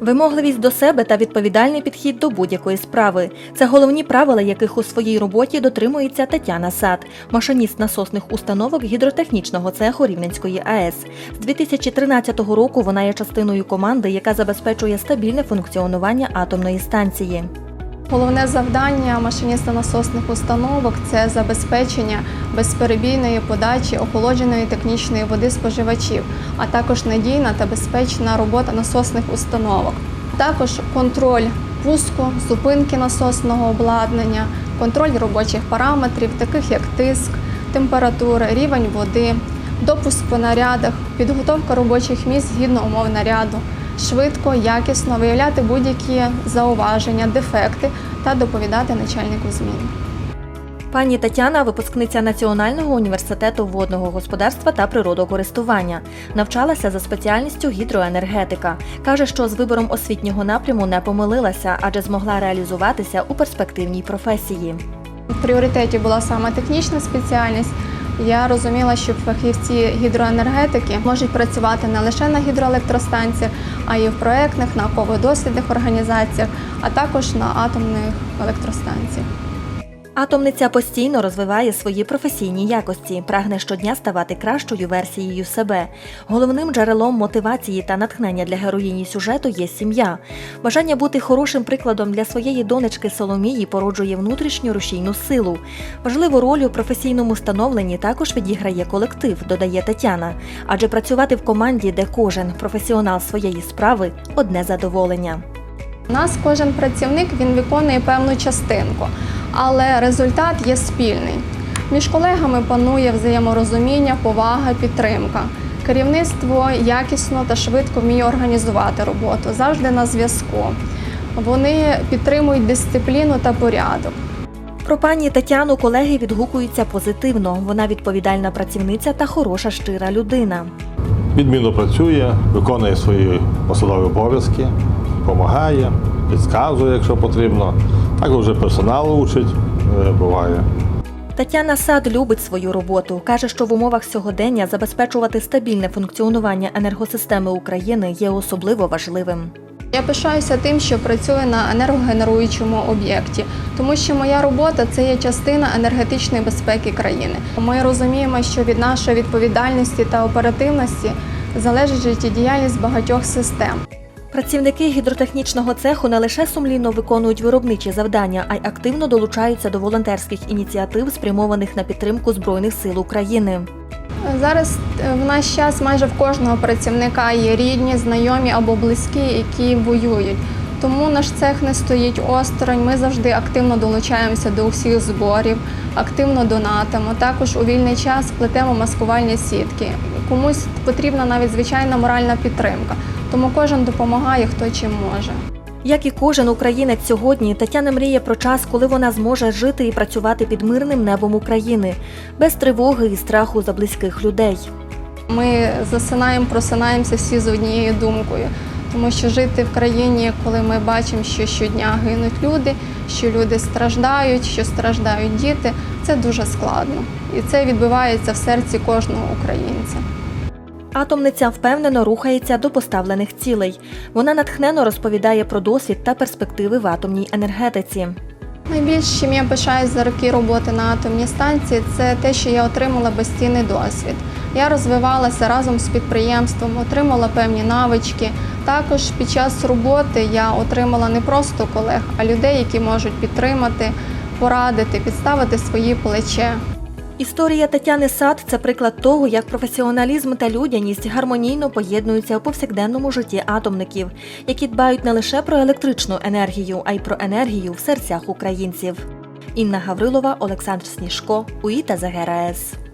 Вимогливість до себе та відповідальний підхід до будь-якої справи це головні правила, яких у своїй роботі дотримується Тетяна Сад, машиніст насосних установок гідротехнічного цеху Рівненської АЕС. З 2013 року вона є частиною команди, яка забезпечує стабільне функціонування атомної станції. Головне завдання машиніста насосних установок це забезпечення безперебійної подачі охолодженої технічної води споживачів, а також надійна та безпечна робота насосних установок. Також контроль пуску, зупинки насосного обладнання, контроль робочих параметрів, таких як тиск, температура, рівень води, допуск по нарядах, підготовка робочих місць згідно умов наряду, швидко, якісно виявляти будь-які зауваження, дефекти та доповідати начальнику змін. Пані Тетяна випускниця Національного університету водного господарства та природокористування. Навчалася за спеціальністю гідроенергетика. Каже, що з вибором освітнього напряму не помилилася, адже змогла реалізуватися у перспективній професії. В пріоритеті була саме технічна спеціальність. Я розуміла, що фахівці гідроенергетики можуть працювати не лише на гідроелектростанціях, а й в проектних науково-дослідних організаціях, а також на атомних електростанціях. Атомниця постійно розвиває свої професійні якості, прагне щодня ставати кращою версією себе. Головним джерелом мотивації та натхнення для героїні сюжету є сім'я. Бажання бути хорошим прикладом для своєї донечки Соломії породжує внутрішню рушійну силу. Важливу роль у професійному становленні також відіграє колектив, додає Тетяна. Адже працювати в команді, де кожен професіонал своєї справи одне задоволення. У нас кожен працівник він виконує певну частинку, але результат є спільний. Між колегами панує взаєморозуміння, повага, підтримка. Керівництво якісно та швидко вміє організувати роботу, завжди на зв'язку. Вони підтримують дисципліну та порядок. Про пані Тетяну колеги відгукуються позитивно. Вона відповідальна працівниця та хороша щира людина. Відмінно працює, виконує свої посадові обов'язки, допомагає, підказує, якщо потрібно. Також вже персонал учить, е, буває. Тетяна Сад любить свою роботу. каже, що в умовах сьогодення забезпечувати стабільне функціонування енергосистеми України є особливо важливим. Я пишаюся тим, що працюю на енергогенеруючому об'єкті, тому що моя робота це є частина енергетичної безпеки країни. Ми розуміємо, що від нашої відповідальності та оперативності залежить життєдіяльність багатьох систем. Працівники гідротехнічного цеху не лише сумлінно виконують виробничі завдання, а й активно долучаються до волонтерських ініціатив, спрямованих на підтримку Збройних сил України. Зараз е, в наш час майже в кожного працівника є рідні, знайомі або близькі, які воюють. Тому наш цех не стоїть осторонь. Ми завжди активно долучаємося до усіх зборів, активно донатимо. Також у вільний час плетемо маскувальні сітки. Комусь потрібна навіть звичайна моральна підтримка. Тому кожен допомагає, хто чим може. Як і кожен українець сьогодні, Тетяна мріє про час, коли вона зможе жити і працювати під мирним небом України, без тривоги і страху за близьких людей. Ми засинаємо, просинаємося всі з однією думкою. Тому що жити в країні, коли ми бачимо, що щодня гинуть люди, що люди страждають, що страждають діти, це дуже складно. І це відбувається в серці кожного українця. Атомниця впевнено рухається до поставлених цілей. Вона натхненно розповідає про досвід та перспективи в атомній енергетиці. Найбільш чим я пишаюсь за роки роботи на атомній станції, це те, що я отримала безцінний досвід. Я розвивалася разом з підприємством, отримала певні навички. Також під час роботи я отримала не просто колег, а людей, які можуть підтримати, порадити, підставити свої плече. Історія Тетяни Сад це приклад того, як професіоналізм та людяність гармонійно поєднуються у повсякденному житті атомників, які дбають не лише про електричну енергію, а й про енергію в серцях українців. Інна Гаврилова, Олександр Сніжко, УІТА ЗГРАЕС.